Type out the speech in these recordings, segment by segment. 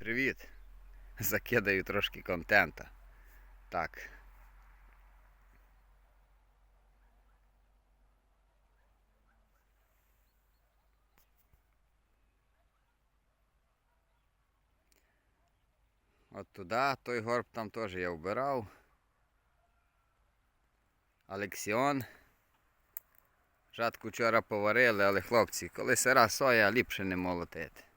привіт! Закидаю трошки контента. Так. От туди, той горб там теж я вбирав. Алексіон. Жатку вчора поварили, але хлопці, коли сира соя, ліпше не молотити.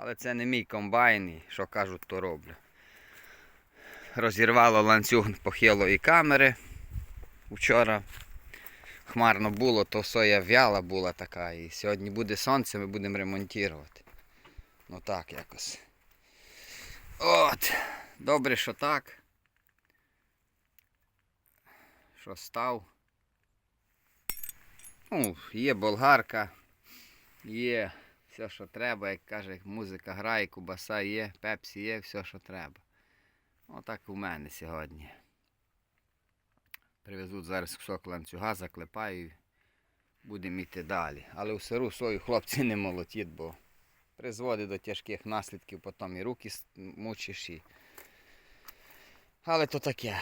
Але це не мій комбайн, і що кажуть, то роблю. Розірвало ланцюг похилої камери. Вчора хмарно було, то соя в'яла була така. І сьогодні буде сонце, ми будемо ремонтувати. Ну так якось. От. Добре, що так. Що став. Ну, є болгарка, є все, що треба, як каже, музика грає, кубаса є, пепсі є, все, що треба. Отак у мене сьогодні. Привезуть зараз кусок ланцюга, заклепаю, будемо йти далі. Але у сиру сою хлопці не молотять, бо призводить до тяжких наслідків, потім і руки мучиш. І... Але то таке.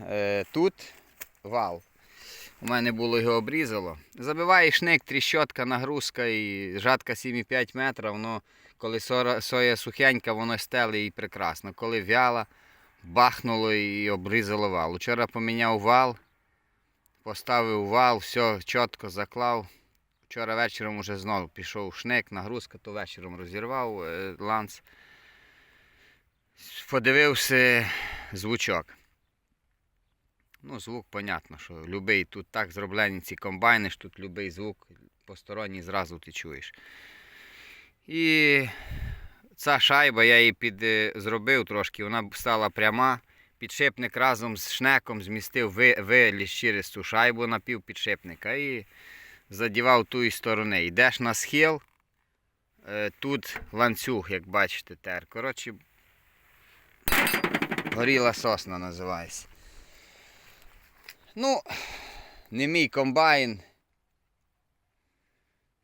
Е, тут вал. У мене було його обрізало. Забиває шник, тріщотка, нагрузка і жатка 7,5 метра, воно, коли соя сухенька, воно стеле і прекрасно. Коли вяла, бахнуло і обрізало вал. Вчора поміняв вал, поставив вал, все чітко заклав. Вчора вечором уже знову пішов шник, нагрузка, то вечором розірвав е, ланц. Подивився звучок. Ну, звук, понятно, що любий тут так зроблені ці комбайни, що тут любий звук посторонній зразу ти чуєш. І ця шайба, я її під, е, зробив трошки, вона стала пряма. Підшипник разом з шнеком змістив, виліз через цю шайбу на пів підшипника і задівав ту сторони. Йдеш на схил, е, тут ланцюг, як бачите, тер. Коротше, горіла сосна називається. Ну, не мій комбайн,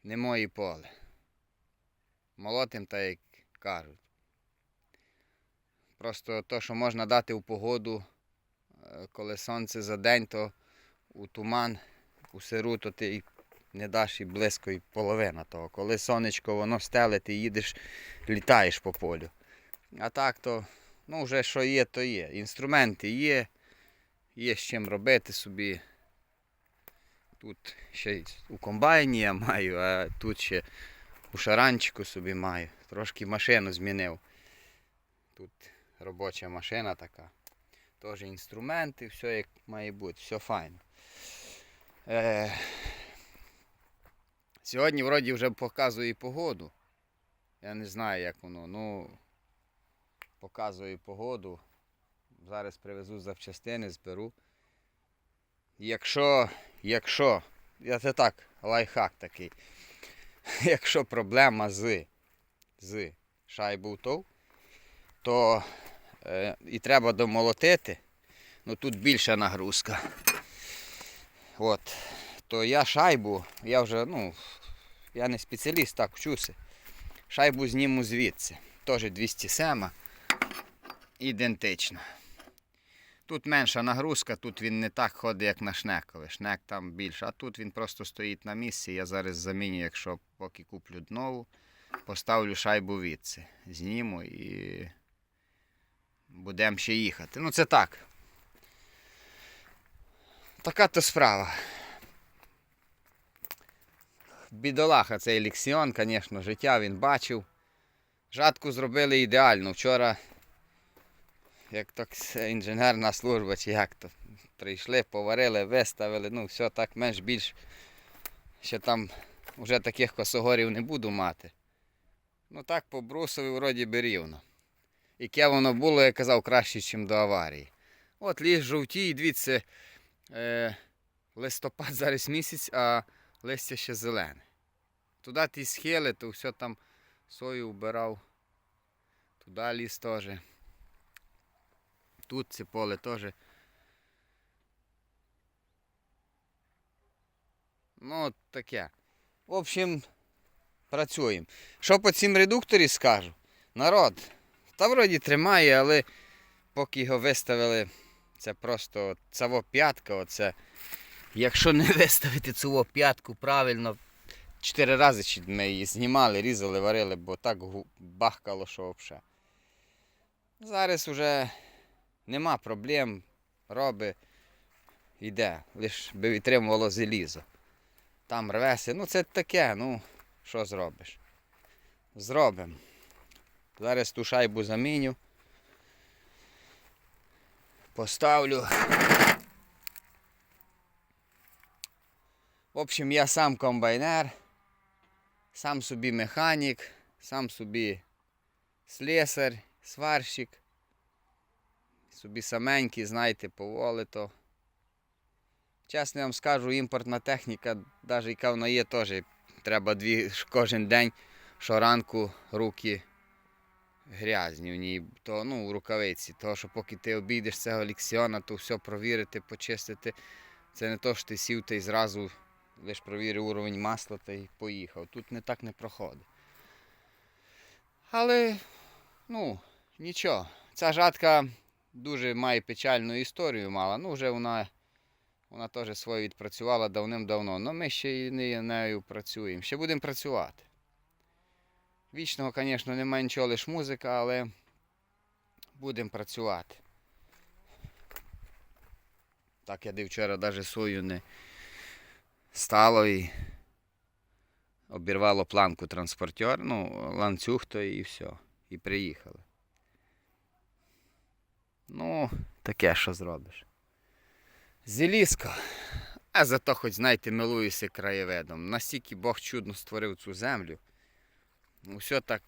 не моє поле. Молотим, так як кажуть. Просто то, що можна дати в погоду, е, коли сонце за день, то у туман, у сиру, то ти не даш і близько і половина того. Коли сонечко воно стеле, ти їдеш, літаєш по полю. А так то, ну вже що є, то є. Інструменти є, є з чим робити собі. Тут ще у комбайні я маю, а тут ще у шаранчику собі маю. Трошки машину змінив. Тут робоча машина така. Теж інструменти, все як має бути, все файно. Е, сьогодні вроді вже показує погоду. Я не знаю, як воно. Ну, показує погоду. Зараз привезу запчастини, зберу. Якщо, якщо, я це так, лайфхак такий. Якщо проблема з, з шайбутов, то е, і треба домолотити, ну тут більша нагрузка. От, то я шайбу, я вже, ну, я не спеціаліст, так вчуся. Шайбу зніму звідси. Теж 207, ідентично. Тут менша нагрузка, тут він не так ходить, як на шнекові. Шнек там більше, а тут він просто стоїть на місці. Я зараз заміню, якщо поки куплю нову, поставлю шайбу відси. Зніму і будемо ще їхати. Ну це так. Така то справа. Бідолаха цей Ліксіон, звісно, життя він бачив. Жатку зробили ідеально. Вчора як так інженерна служба, чи як то. Прийшли, поварили, виставили, ну все так менш більш. Ще там вже таких косогорів не буду мати. Ну так по брусові вроді би рівно. Яке воно було, я казав, краще, ніж до аварії. От ліс жовтій, дивіться, е, листопад зараз місяць, а листя ще зелене. Туди ті схили, то все там сою вбирав. Туди ліс теж. Тут це поле теж Ну, таке. В общем, працюємо. Що по цим редукторі скажу? Народ, та вроді тримає, але поки його виставили, це просто цаво п'ятка. Оце. Якщо не виставити цю п'ятку правильно, чотири рази ми її знімали, різали, варили, бо так бахкало, що взагалі. Зараз вже нема проблем, роби, йде, лиш би відтримувало залізо. Там рвеся, ну це таке, ну, що зробиш? Зробимо. Зараз ту шайбу заміню. Поставлю. В общем, я сам комбайнер, сам собі механік, сам собі слесар, сварщик. Собі саменький, знаєте, поволи то. Чесно я вам скажу, імпортна техніка, навіть яка вона є, теж треба дві кожен день, щоранку руки грязні в ній, то ну, в рукавиці. Того, що поки ти обійдеш цього ліксіона, то все провірити, почистити. Це не то, що ти сів та й зразу лише провірив уровень масла та й поїхав. Тут не так не проходить. Але, ну, нічого. Ця жатка дуже має печальну історію мала. Ну, вже вона, вона теж своє відпрацювала давним-давно. але ми ще і не нею працюємо. Ще будемо працювати. Вічного, звісно, немає нічого, лише музика, але будемо працювати. Так я де вчора навіть свою не стало і обірвало планку транспортер, ну, ланцюг то і все. І приїхали. Ну, таке що зробиш. Зелізко. А зато хоч, знаєте, милуюся краєвидом. Настільки Бог чудно створив цю землю. Усе так,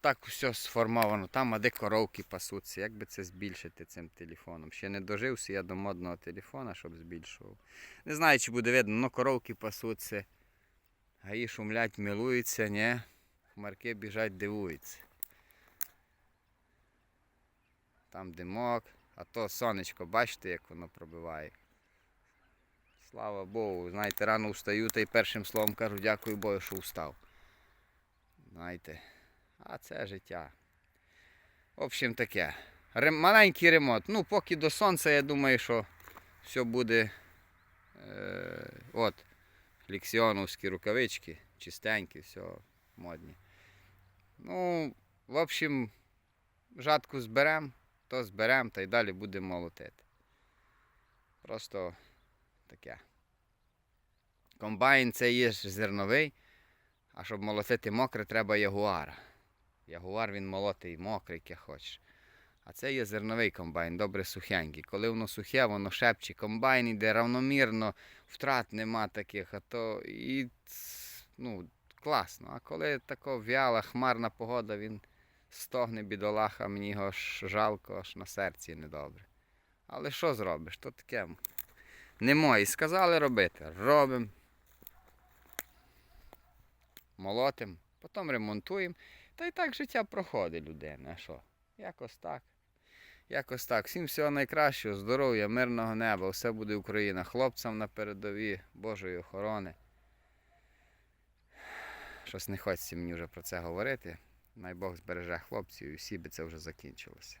так все сформовано. Там, а де коровки пасуться. Як би це збільшити цим телефоном? Ще не дожився я до модного телефона, щоб збільшував. Не знаю, чи буде видно, але коровки пасуться. Гаї шумлять, милуються, ні. Хмарки біжать, дивуються. Там димок, а то сонечко, бачите, як воно пробиває. Слава Богу, знаєте, рано встаю та й першим словом кажу, дякую Богу, що встав. Знаєте, а це життя. В общем таке. Рем- маленький ремонт. Ну, поки до сонця, я думаю, що все буде. Е- от, ліксіоновські рукавички, чистенькі, все модні. Ну, в общем, жатку зберемо, то зберемо та й далі будемо молотити. Просто таке. Комбайн це є зерновий, а щоб молотити мокре, треба ягуара. Ягуар він молотий мокрий, яке хочеш. А це є зерновий комбайн, добре сухенький. Коли воно сухе, воно шепче. Комбайн іде равномірно, втрат нема таких, а то і ну, класно. А коли така в'яла, хмарна погода, він стогне бідолаха, мені його аж жалко, аж на серці недобре. Але що зробиш? То таке. Не мої. Сказали робити. Робимо. Молотимо, потім ремонтуємо. Та й так життя проходить людина. Що? Якось так. Якось так. Всім всього найкращого, здоров'я, мирного неба. Все буде Україна. Хлопцям на передові, Божої охорони. Щось не хочеться мені вже про це говорити. Най Бог збереже хлопців і всі би це вже закінчилося.